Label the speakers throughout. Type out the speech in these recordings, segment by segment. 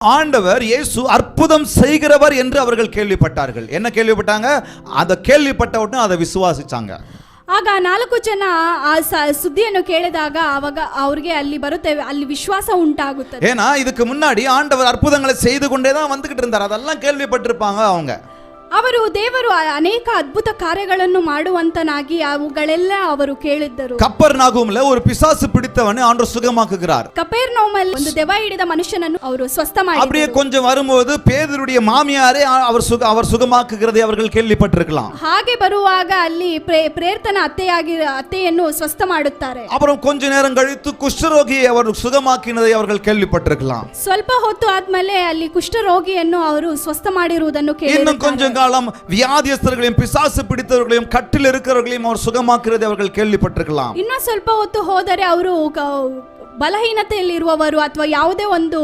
Speaker 1: ஆண்டவர் இயேசு அற்புதம் செய்கிறவர் என்று அவர்கள் கேள்விப்பட்டார்கள் என்ன கேள்விப்பட்டாங்க அதை கேள்விப்பட்ட உடனே அதை விசுவாசிச்சாங்க
Speaker 2: ಆಗ ನಾಲ್ಕು ಜನ ಆ ಸ- ಸುದ್ದಿಯನ್ನು ಕೇಳಿದಾಗ ಅವಾಗ ಅವ್ರಿಗೆ ಅಲ್ಲಿ ಬರುತ್ತೆ ಅಲ್ಲಿ ವಿಶ್ವಾಸ ಉಂಟಾಗುತ್ತದೆ
Speaker 1: ஏன்னா இதுக்கு முன்னாடி ஆண்டவர் அற்புதங்களை செய்து கொண்டே தான் வந்துகிட்டு இருந்தார் அதெல்லாம் கேள்விப்பட்டிருப்பாங்க அவங்க
Speaker 2: ಅವರು ದೇವರು ಅ- ಅನೇಕ ಅದ್ಭುತ ಕಾರ್ಯಗಳನ್ನು ಮಾಡುವಂತನಾಗಿ ಅವುಗಳೆಲ್ಲ ಅವರು ಕೇಳಿದ್ದರು
Speaker 1: கப்பர் நாகூம்ல ஒரு பிசாசு பிடித்தவனை ஆண்டவர் சுகமாக்குகிறார்
Speaker 2: ಕಪೇರ್ ನೋಮಲ್ ಒಂದು ದೆವ್ವ ಹಿಡಿದ ಮನುಷ್ಯನನ್ನು ಅವರು ಸ್ವಸ್ಥ
Speaker 1: அப்படியே
Speaker 2: ಮಾಡಿ
Speaker 1: கொஞ்சம் வரும்போது பேதருடைய மாமியாரே ஆ- அவர் சுக அவர் சுகமாக்குகிறதை அவர்கள் கேள்விப்பட்டிருக்கலாம்
Speaker 2: ಹಾಗೆ ಬರುವಾಗ ಅಲ್ಲಿ ಪ್ರೇ- ಪ್ರೇರ್ತನ ಅತ್ತೆಯಾಗಿ ಅತ್ತೆಯನ್ನು ಸ್ವಸ್ಥ ಮಾಡುತ್ತಾರೆ
Speaker 1: அப்புறம் கொஞ்ச நேரம் கழித்து குஷ்டரோகியை அவர் சுகமாக்கினதை அவர்கள் கேள்விப்பட்டிருக்கலாம்
Speaker 2: ಸ್ವಲ್ಪ ಹೊತ್ತು ಆದ್ಮೇಲೆ ಅಲ್ಲಿ ಕುಷ್ಠರೋಗಿಯನ್ನು ಅವರು ಸ್ವಸ್ಥ ಮಾಡಿರುವುದನ್ನು
Speaker 1: இன்னும்
Speaker 2: ಕೇಳಿ
Speaker 1: கொஞ்சம் காலம் வியாதியஸ்தர்களையும் பிசாசு பிடித்தவர்களையும் கட்டில் இருக்கிறவர்களையும் அவர் சுகமாக்குறதை அவர்கள் கேள்விப்பட்டிருக்கலாம்
Speaker 2: ಇನ್ನೂ ಸ್ವಲ್ಪ ಹೊತ್ತು ಹೋದರೆ ಅವರು ಬಲಹೀನತೆಯಲ್ಲಿರುವವರು ಅಥವಾ ಯಾವುದೇ ಒಂದು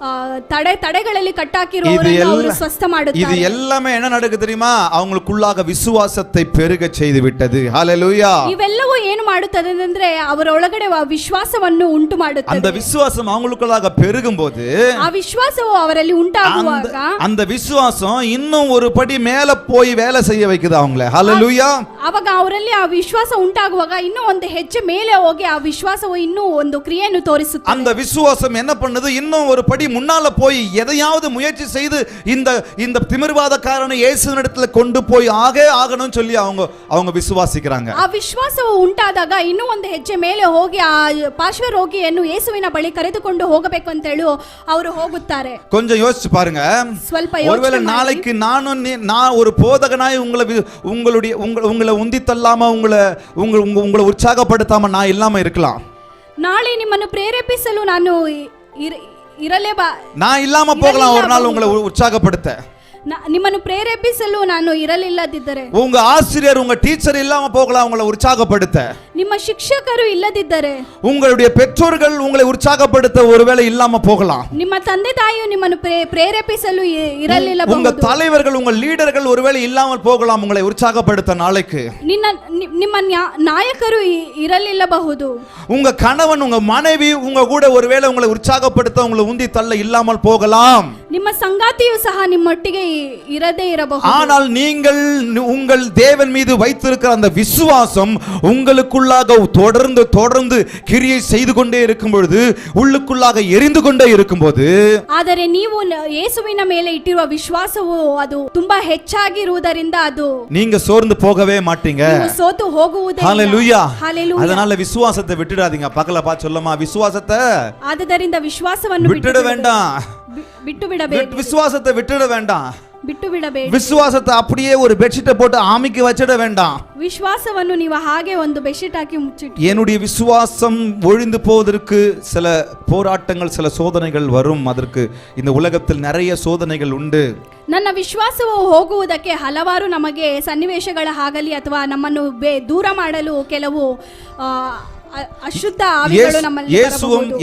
Speaker 2: ಆ, ತಡೆ ತಡೆಗಳಲ್ಲಿ
Speaker 1: இது
Speaker 2: ಕಟ್ಟಾಕಿರುವವರನ್ನು ಅವರು
Speaker 1: எல்லாம்
Speaker 2: ಸ್ವಸ್ಥ
Speaker 1: இது
Speaker 2: ಮಾಡುತ್ತಾರೆ
Speaker 1: எல்லாமே என்ன நடக்குது தெரியுமா அவங்களுக்குள்ளாக விசுவாசத்தை பெருக செய்து விட்டது ஹalleluya
Speaker 2: ಇವೆಲ್ಲವೂ ಏನು ಮಾಡುತ್ತದೆ ಅಂದ್ರೆ ಅವರ ಒಳಗಡೆ ಆ ವಿಶ್ವಾಸವನ್ನು ಉಂಟು
Speaker 1: அந்த
Speaker 2: ಮಾಡುತ್ತದೆ
Speaker 1: விசுவாசம் அவங்களுக்குள்ளாக பெருகும்போது
Speaker 2: ಆ ವಿಶ್ವಾಸವು ಅವರಲ್ಲಿ
Speaker 1: அந்த
Speaker 2: ಉಂಟಾಗುವಾಗ
Speaker 1: அந்த விசுவாசம் இன்னும் ஒரு படி மேல போய் வேலை செய்ய வைக்குது அவங்கள ஹalleluya
Speaker 2: ಅವಾಗ ಅವರಲ್ಲಿ ಆ ವಿಶ್ವಾಸ ಉಂಟಾಗುವಾಗ ಇನ್ನೂ ಒಂದು ಹೆಜ್ಜೆ ಮೇಲೆ ಹೋಗಿ ಆ ವಿಶ್ವಾಸವು ಇನ್ನೂ ಒಂದು ಕ್ರಿಯೆಯನ್ನು ತೋರಿಸುತ್ತದೆ
Speaker 1: அந்த விசுவாசம் என்ன பண்ணுது இன்னும் ஒரு படி முன்னால போய் எதையாவது முயற்சி செய்து இந்த இந்த திமிர்வாதக்காரனை இயேசுவினிடத்துல கொண்டு போய் ஆகே ஆகணும்னு சொல்லி அவங்க அவங்க விசுவாசிக்கிறாங்க
Speaker 2: ಆ ವಿಶ್ವಾಸವು ಉಂಟಾದಾಗ ಇನ್ನೂ ಒಂದು ಹೆಜ್ಜೆ ಮೇಲೆ ಹೋಗಿ ಆ ಪಾರ್ಶ್ವ ರೋಗಿಯನ್ನು ಯೇಸುವಿನ ಬಳಿ ಕರೆದುಕೊಂಡು ಹೋಗಬೇಕು ಅಂತ ಹೇಳಿ ಅವರು ಹೋಗುತ್ತಾರೆ
Speaker 1: கொஞ்சம் யோசிச்சு பாருங்க
Speaker 2: ಸ್ವಲ್ಪ
Speaker 1: ஒருவேளை
Speaker 2: ಯೋಚನೆ ಮಾಡಿ.
Speaker 1: நாளைக்கு நானும் நீ- நான் ஒரு போதகனாய் உங்களை வி- உங்களுடைய உங்க உங்களை உந்தி தள்ளாம உங்களை உங்க உங்க- உங்களை உற்சாகப்படுத்தாம நான் இல்லாம இருக்கலாம்
Speaker 2: ನಾಳೆ ನಿಮ್ಮನ್ನು ಪ್ರೇರೇಪಿಸಲು ನಾನು ಇ- ಇರ- ಇರಲೇ ಬಾ
Speaker 1: நான் இல்லாம போகலாம் ஒரு நாள் உங்களை உ- உற்சாகப்படுத்த
Speaker 2: ನ- ನಿಮ್ಮನ್ನು ಪ್ರೇರೇಪಿಸಲು ನಾನು ಇರಲಿಲ್ಲದಿದ್ದರೆ
Speaker 1: உங்க ஆசிரியர் உங்க டீச்சர் இல்லாம போகலாம் உங்களை உற்சாகப்படுத்த
Speaker 2: ನಿಮ್ಮ ಶಿಕ್ಷಕರು ಇಲ್ಲದಿದ್ದರೆ
Speaker 1: உங்களுடைய பெற்றோர்கள் உங்களை உற்சாகப்படுத்த ஒருவேளை இல்லாம போகலாம்
Speaker 2: ನಿಮ್ಮ ತಂದೆ ತಾಯಿಯು ನಿಮ್ಮನ್ನು ಪ್ರೇ- ಪ್ರೇರೇಪಿಸಲು ಇ-
Speaker 1: உங்க
Speaker 2: ಇರಲಿಲ್ಲಬಹುದು
Speaker 1: தலைவர்கள் உங்க லீடர்கள் ஒருவேளை இல்லாமல் போகலாம் உங்களை உற்சாகப்படுத்த நாளைக்கு
Speaker 2: ನಿನ್ನ ನಿ- ನಿಮ್ಮ ನ್ಯಾ- ನಾಯಕರು ಇ- ಇರಲಿಲ್ಲಬಹುದು
Speaker 1: உங்க கணவன் உங்க மனைவி உங்க கூட ஒருவேளை உங்களை உற்சாகப்படுத்த உங்களை உந்தி தள்ள இல்லாமல் போகலாம்
Speaker 2: ನಿಮ್ಮ ಸಂಗಾತಿಯು ಸಹ ನಿಮ್ಮೊಟ್ಟಿಗೆ ಇ- ಇರದೇ ಇರಬಹುದು
Speaker 1: ஆனால் நீங்கள் நு- உங்கள் தேவன் மீது வைத்திருக்கிற அந்த விசுவாசம் உங்களுக்குள்ளாக தொடர்ந்து தொடர்ந்து கிரியை செய்து கொண்டே இருக்கும் பொழுது உள்ளுக்குள்ளாக எரிந்து கொண்டே இருக்கும்போது
Speaker 2: ಆದರೆ ನೀವು ನ- ಯೇಸುವಿನ ಮೇಲೆ ಇಟ್ಟಿರುವ ವಿಶ್ವಾಸವು ಅದು ತುಂಬಾ ಹೆಚ್ಚಾಗಿರುವುದರಿಂದ ಅದು
Speaker 1: நீங்க சோர்ந்து போகவே மாட்டீங்க
Speaker 2: ನೀವು ಸೋತು ಹೋಗುವುದೇ
Speaker 1: ஹalleluya
Speaker 2: ಹಾಲೆಲೂಯಾ
Speaker 1: அதனால விசுவாசத்தை விட்டுடாதீங்க பக்கத்துல பார்த்து சொல்லமா விசுவாசத்தை
Speaker 2: ಆದುದರಿಂದ ವಿಶ್ವಾಸವನ್ನು
Speaker 1: விட்டுட வேண்டாம்
Speaker 2: ಬಿ- ಬಿಟ್ಟು ಬಿಡಬೇಡಿ
Speaker 1: விட்டு- விசுவாசத்தை விட்டுட வேண்டாம்
Speaker 2: ಬಿಟ್ಟು ಬಿಡಬೇಡಿ
Speaker 1: விசுவாசத்தை அப்படியே ஒரு பெட்ஷீட்டை போட்டு ஆமிக்கு வச்சிட வேண்டாம்
Speaker 2: ವಿಶ್ವಾಸವನ್ನು ನೀವು ಹಾಗೆ ಒಂದು ಬೆಡ್ಶೀಟ್ ಹಾಕಿ ಮುಚ್ಚಿಟ್ಟು
Speaker 1: என்னுடைய விசுவாசம் ஒழிந்து போவதற்கு சில போராட்டங்கள் சில சோதனைகள் வரும் அதற்கு இந்த உலகத்தில் நிறைய சோதனைகள் உண்டு
Speaker 2: ನನ್ನ ವಿಶ್ವಾಸವು ಹೋಗುವುದಕ್ಕೆ ಹಲವಾರು ನಮಗೆ ಸನ್ನಿವೇಶಗಳಾಗಲಿ ಅಥವಾ ನಮ್ಮನ್ನು ಬೇ ದೂರ ಮಾಡಲು ಕೆಲವು ಆ, ಅ- ಅಶುದ್ಧ ಆವಿಗಳು
Speaker 1: இயேசு-
Speaker 2: ನಮ್ಮಲ್ಲಿ
Speaker 1: இயேசுவும்
Speaker 2: ಬರಬಹುದು.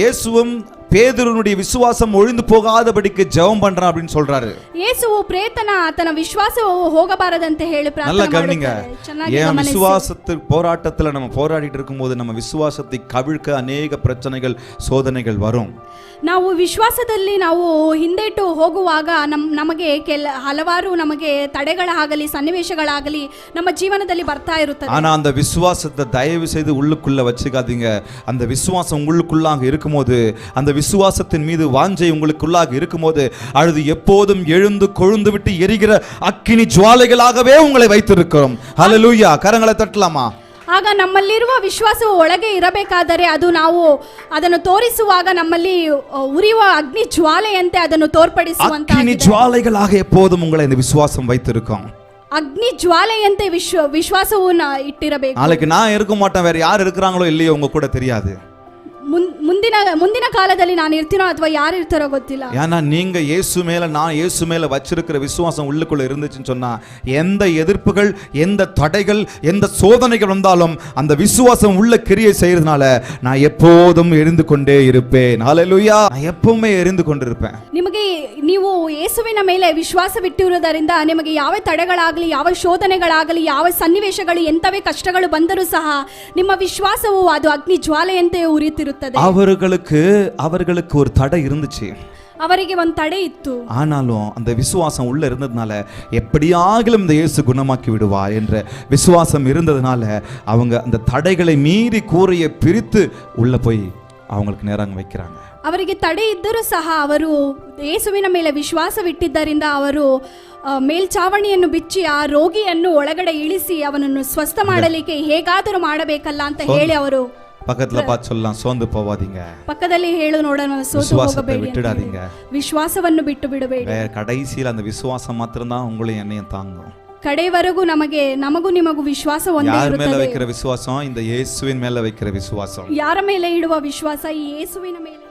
Speaker 1: இயேசுவும் பேதுருனுடைய விசுவாசம் ஒழிந்து போகாதபடிக்கு ஜெபம் பண்றான் அப்படின்னு சொல்றாரு
Speaker 2: ಯೇಸುವು ಪ್ರೇತನ ಆತನ ವಿಶ್ವಾಸವು ಹೋಗಬಾರದಂತೆ ಹೇಳಿ
Speaker 1: நல்லா
Speaker 2: ಪ್ರಾರ್ಥನೆ
Speaker 1: கவனிங்க
Speaker 2: ಮಾಡುತ್ತಾರೆ. ಚೆನ್ನಾಗಿ
Speaker 1: என்
Speaker 2: ಗಮನಿಸಿ.
Speaker 1: விசுவாசத்து போராட்டத்துல நம்ம போராடிட்டு இருக்கும்போது நம்ம விசுவாசத்தை கவிழ்க்க அநேக பிரச்சனைகள் சோதனைகள் வரும்
Speaker 2: ನಾವು ವಿಶ್ವಾಸದಲ್ಲಿ ನಾವು ಹಿಂದೆಟ್ಟು ಹೋಗುವಾಗ ನಮ್ ನಮಗೆ ಕೆಲ ಹಲವಾರು ನಮಗೆ ತಡೆಗಳಾಗಲಿ ಸನ್ನಿವೇಶಗಳಾಗಲಿ ನಮ್ಮ ಜೀವನದಲ್ಲಿ ಬರ್ತಾ ಇರುತ್ತದೆ
Speaker 1: ஆனா அந்த விசுவாசத்தை தயவு செய்து உள்ளுக்குள்ள வச்சுக்காதீங்க அந்த விசுவாசம் உங்களுக்குள்ளாக இருக்கும்போது அந்த விசுவாசத்தின் மீது வாஞ்சை உங்களுக்குள்ளாக இருக்கும்போது அழுது எப்போதும் எழுந்து கொழுந்து விட்டு எரிகிற அக்கினி ஜுவாலைகளாகவே உங்களை வைத்திருக்கிறோம் ஹalleluya கரங்களை தட்டலாமா
Speaker 2: ಆಗ ನಮ್ಮಲ್ಲಿರುವ ವಿಶ್ವಾಸವು ಒಳಗೆ ಇರಬೇಕಾದರೆ ಅದು ನಾವು ಅದನ್ನು ತೋರಿಸುವಾಗ ನಮ್ಮಲ್ಲಿ ಅ, ಉರಿಯುವ ಅಗ್ನಿ ಜ್ವಾಲೆಯಂತೆ ಅದನ್ನು ತೋರ್ಪಡಿಸುವಂತ
Speaker 1: அக்கினி ஜுவாலைகளாக எப்போதும் உங்களை இந்த விசுவாசம் வைத்திருக்கும்
Speaker 2: ಅಗ್ನಿ ಜ್ವಾಲೆಯಂತೆ ವಿಶ್ವ ವಿಶ್ವಾಸವು ನ- ಇಟ್ಟಿರಬೇಕು
Speaker 1: நாளைக்கு நான் இருக்க மாட்டேன் வேற யார் இருக்கிறாங்களோ இல்லையோ உங்க கூட தெரியாது
Speaker 2: ಮುನ್- ಮುಂದಿನ ಮುಂದಿನ ಕಾಲದಲ್ಲಿ ನಾನು ಇರ್ತೀನೋ ಅಥವಾ ಯಾರು ಇರ್ತಾರೋ ಗೊತ್ತಿಲ್ಲ
Speaker 1: ஏன்னா நீங்க இயேசு மேல நான் இயேசு மேல வச்சிருக்கிற விசுவாசம் உள்ளுக்குள்ள இருந்துச்சுன்னு சொன்னா எந்த எதிர்ப்புகள் எந்த தடைகள் எந்த சோதனைகள் வந்தாலும் அந்த விசுவாசம் உள்ள கிரியை செய்யறதுனால நான் எப்போதும் எரிந்து கொண்டே இருப்பேன் ஹalleluya நான் எப்பவுமே எரிந்து கொண்டிருப்பேன்
Speaker 2: ನಿಮಗೆ ನೀವು ಯೇಸುವಿನ ಮೇಲೆ ವಿಶ್ವಾಸವಿಟ್ಟಿರುವುದರಿಂದ ನಿಮಗೆ ಯಾವ ತಡೆಗಳಾಗಲಿ ಯಾವ ಶೋಧನೆಗಳಾಗಲಿ ಯಾವ ಸನ್ನಿವೇಶಗಳು ಎಂಥವೇ ಕಷ್ಟಗಳು ಬಂದರೂ ಸಹ ನಿಮ್ಮ ವಿಶ್ವಾಸವು ಅದು ಅಗ್ನಿ ಜ್ವಾಲೆಯಂತೆ ಉರಿಯುತ್ತಿರುತ್ತದೆ
Speaker 1: அவர்களுக்கு அவர்களுக்கு ஒரு தடை இருந்துச்சு
Speaker 2: ಅವರಿಗೆ ಒಂದು ತಡೆ ಇತ್ತು
Speaker 1: ஆனாலும் அந்த விசுவாசம் உள்ள இருந்ததுனால எப்படியாகிலும் இந்த இயேசு குணமாக்கி விடுவா என்ற விசுவாசம் இருந்ததுனால அவங்க அந்த தடைகளை மீறி கூரையை பிரித்து உள்ள போய் அவங்களுக்கு நேராங்க வைக்கிறாங்க
Speaker 2: ಅವರಿಗೆ ತಡೆ ಇದ್ದರೂ ಸಹ ಅವರು ಯೇಸುವಿನ ಮೇಲೆ ವಿಶ್ವಾಸವಿಟ್ಟಿದ್ದರಿಂದ ಅವರು ಆ, ಮೇಲ್ಚಾವಣಿಯನ್ನು ಬಿಚ್ಚಿ ಆ ರೋಗಿಯನ್ನು ಒಳಗಡೆ ಇಳಿಸಿ ಅವನನ್ನು ಸ್ವಸ್ಥ ಮಾಡಲಿಕ್ಕೆ ಹೇಗಾದರೂ ಮಾಡಬೇಕಲ್ಲ ಅಂತ ಹೇಳಿ ಅವರು
Speaker 1: பக்கத்துல பார்த்து சொல்லலாம் சோர்ந்து போவாதீங்க
Speaker 2: ಪಕ್ಕದಲ್ಲಿ ಹೇಳು ನೋಡೋಣ ಸೋತು
Speaker 1: விசுவாசத்தை
Speaker 2: ಹೋಗಬೇಡಿ ಅಂತ ಹೇಳಿ.
Speaker 1: விட்டுடாதீங்க
Speaker 2: ವಿಶ್ವಾಸವನ್ನು ಬಿಟ್ಟು ಬಿಡಬೇಡಿ
Speaker 1: வேற கடைசியில் அந்த விசுவாசம் மாத்திரம்தான் உங்களையும் என்னையும் தாங்கும்
Speaker 2: ಕಡೆವರೆಗೂ ನಮಗೆ ನಮಗೂ ನಿಮಗೂ ವಿಶ್ವಾಸ ಒಂದೇ
Speaker 1: யார் மேல
Speaker 2: ಇರುತ್ತದೆ
Speaker 1: வைக்கிற விசுவாசம் இந்த இயேசுவின் மேல வைக்கிற விசுவாசம்
Speaker 2: ಯಾರ ಮೇಲೆ ಇಡುವ ವಿಶ್ವಾಸ ಈ ಯೇಸುವಿನ ಮೇಲೆ